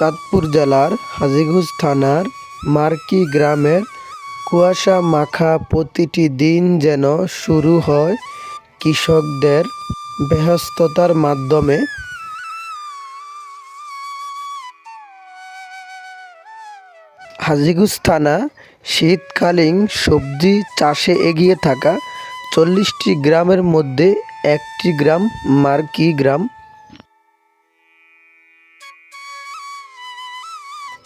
চাঁদপুর জেলার হাজীগঞ্জ থানার মার্কি গ্রামের কুয়াশা মাখা প্রতিটি দিন যেন শুরু হয় কৃষকদের ব্যস্ততার মাধ্যমে। হাজিগুজ থানা শীতকালীন সবজি চাষে এগিয়ে থাকা চল্লিশটি গ্রামের মধ্যে একটি গ্রাম মার্কি গ্রাম।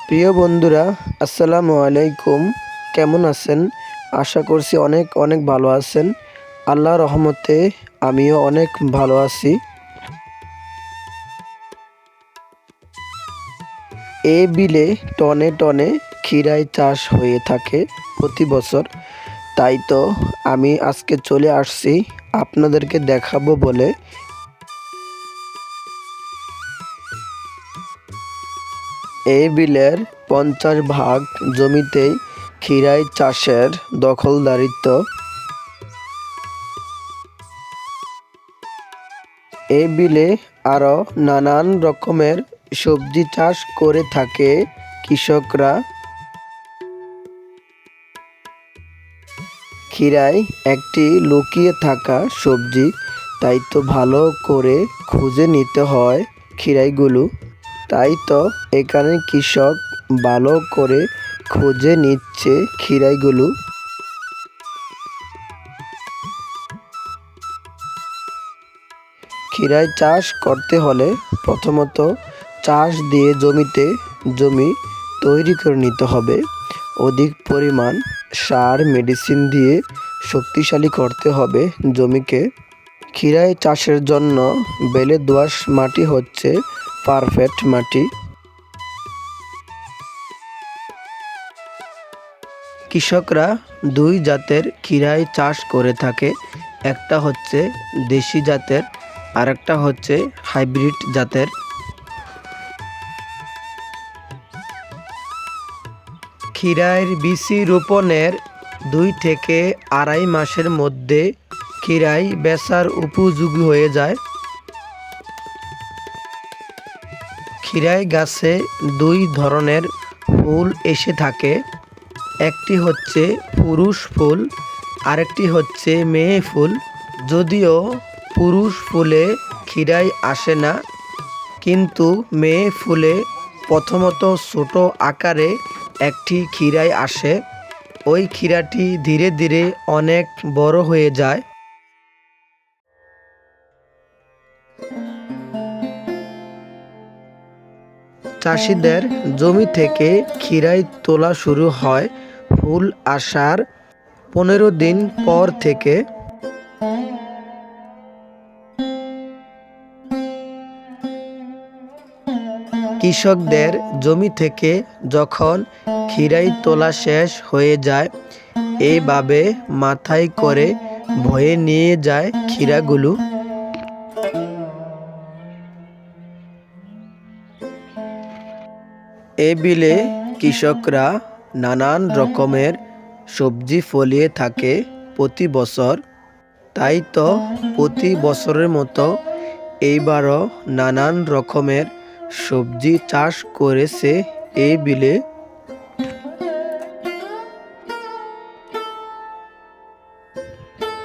প্রিয় বন্ধুরা, আসসালামু আলাইকুম। কেমন আছেন? আশা করছি অনেক অনেক ভালো আছেন। আল্লাহ রহমতে আমিও অনেক ভালো আছি। এ বিলে টনে টনে ক্ষীরাই চাষ হয়ে থাকে প্রতি বছর। তাই তো আমি আজকে চলে আসছি আপনাদেরকে দেখাবো বলে। এই বিলের পঞ্চাশ ভাগ জমিতেই ক্ষীরাই চাষের দখলদারিত্ব। এই বিলে আরও নানান রকমের সবজি চাষ করে থাকে কৃষকরা। ক্ষীরাই একটি লুকিয়ে থাকা সবজি, তাই তো ভালো করে খুঁজে নিতে হয় ক্ষীরাইগুলো। তাই তো এখানে কৃষক ভালো করে খুঁজে নিচ্ছে ক্ষীরাইগুলো। ক্ষীরাই চাষ করতে হলে প্রথমত চাষ দিয়ে জমিতে জমি তৈরি করে নিতে হবে। অধিক পরিমাণ সার, মেডিসিন দিয়ে শক্তিশালী করতে হবে জমিকে। ক্ষীরাই চাষের জন্য বেলে দোআঁশ মাটি হচ্ছে পারফেক্ট মাটি। কৃষকরা দুই জাতের ক্ষীরাই চাষ করে থাকে, একটা হচ্ছে দেশি জাতের আর একটা হচ্ছে হাইব্রিড জাতের। ক্ষীরাইয়ের বিচি রোপণের দুই থেকে আড়াই মাসের মধ্যে ক্ষীরাই বেচার উপযোগী হয়ে যায়। ক্ষীরাই গাছে দুই ধরনের ফুল এসে থাকে। একটি হচ্ছে পুরুষ ফুল, আরেকটি হচ্ছে মেয়ে ফুল। যদিও পুরুষ ফুলে ক্ষীরাই আসে না, কিন্তু মেয়ে ফুলে প্রথমত ছোট আকারে একটি ক্ষীরাই আসে। ওই ক্ষীরাটি ধীরে ধীরে অনেক বড় হয়ে যায়। চাষিদের জমি থেকে ক্ষীরাই তোলা শুরু হয় ফুল আসার পনেরো দিন পর থেকে। কৃষকদের জমি থেকে যখন ক্ষীরাই তোলা শেষ হয়ে যায় এইভাবে মাথায় করে ভয়ে নিয়ে যায় ক্ষীরাগুলো। এ বিলে কৃষকরা নানান রকমের সবজি ফলিয়ে থাকে প্রতি বছর। তাই তো প্রতি বছরের মতো এইবারও নানান রকমের সবজি চাষ করেছে এই বিলে।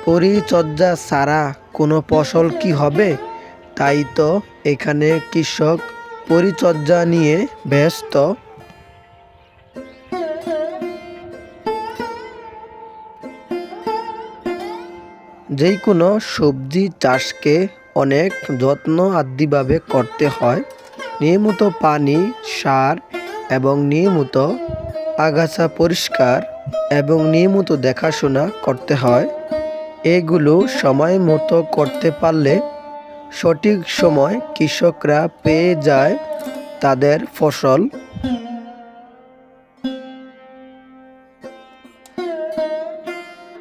পরিচর্যা ছাড়া কোনো ফসল কি হবে? তাই তো এখানে কৃষক পরিচর্যা নিয়ে ব্যস্ত। যেই কোনো সবজি চাষকে অনেক যত্ন আদিভাবে করতে হয়। নিয়মিত পানি, সার এবং নিয়মিত আগাছা পরিষ্কার এবং নিয়মিত দেখাশোনা করতে হয়। এগুলো সময় মতো করতে পারলে সঠিক সময় কৃষকরা পেয়ে যায় তাদের ফসল।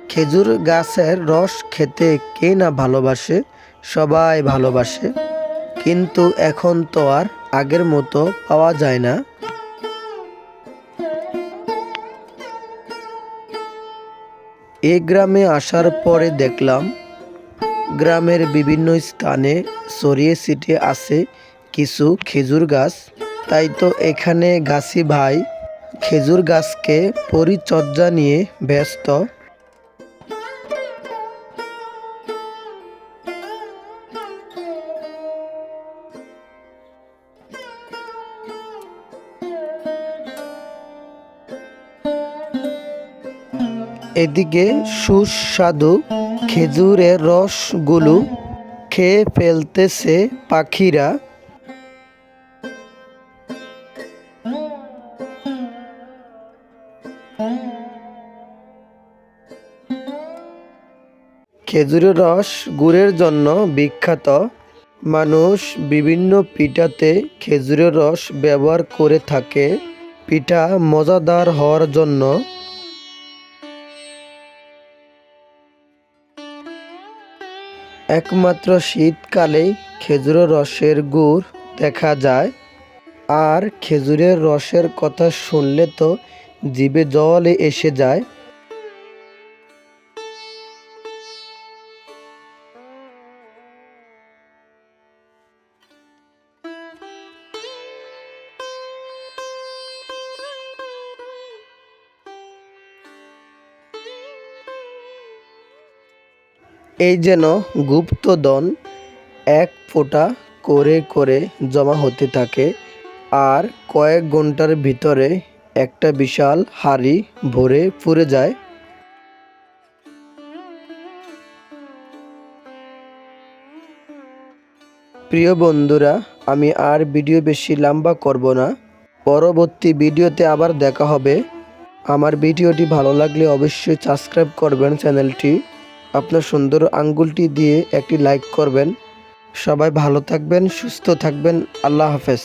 খেজুর গাছের রস খেতে কে না ভালোবাসে? সবাই ভালোবাসে। কিন্তু এখন তো আর আগের মতো পাওয়া যায় না। এ গ্রামে আসার পরে দেখলাম গ্রামের বিভিন্ন স্থানে ছড়িয়ে ছিটিয়ে আছে কিছু খেজুর গাছ। তাই তো এখানে গাছি ভাই খেজুর গাছকে পরিচর্যা নিয়ে ব্যস্ত। এদিকে সুস্বাদু খেজুরের রসগুলো খেয়ে ফেলতেছে পাখিরা। খেজুরের রস গুড়ের জন্য বিখ্যাত। মানুষ বিভিন্ন পিঠাতে খেজুরের রস ব্যবহার করে থাকে। পিঠা মজাদার হওয়ার জন্য একমাত্র শীতকালেই খেজুরের রসের গুড় দেখা যায়। আর খেজুরের রসের কথা শুনলে তো জিভে জলে এসে যায়। এই যেন গুপ্তধন এক ফোঁটা করে করে জমা হতে থাকে আর কয়েক ঘণ্টার ভিতরে একটা বিশাল হাড়ি ভরে পুড়ে যায়। প্রিয় বন্ধুরা, আমি আর ভিডিও বেশি লম্বা করব না। পরবর্তী ভিডিওতে আবার দেখা হবে। আমার ভিডিওটি ভালো লাগলে অবশ্যই সাবস্ক্রাইব করবেন চ্যানেলটি। আপনার সুন্দর আঙ্গুলটি দিয়ে একটি লাইক করবেন। সবাই ভালো থাকবেন সুস্থ থাকবেন। আল্লাহ হাফেজ।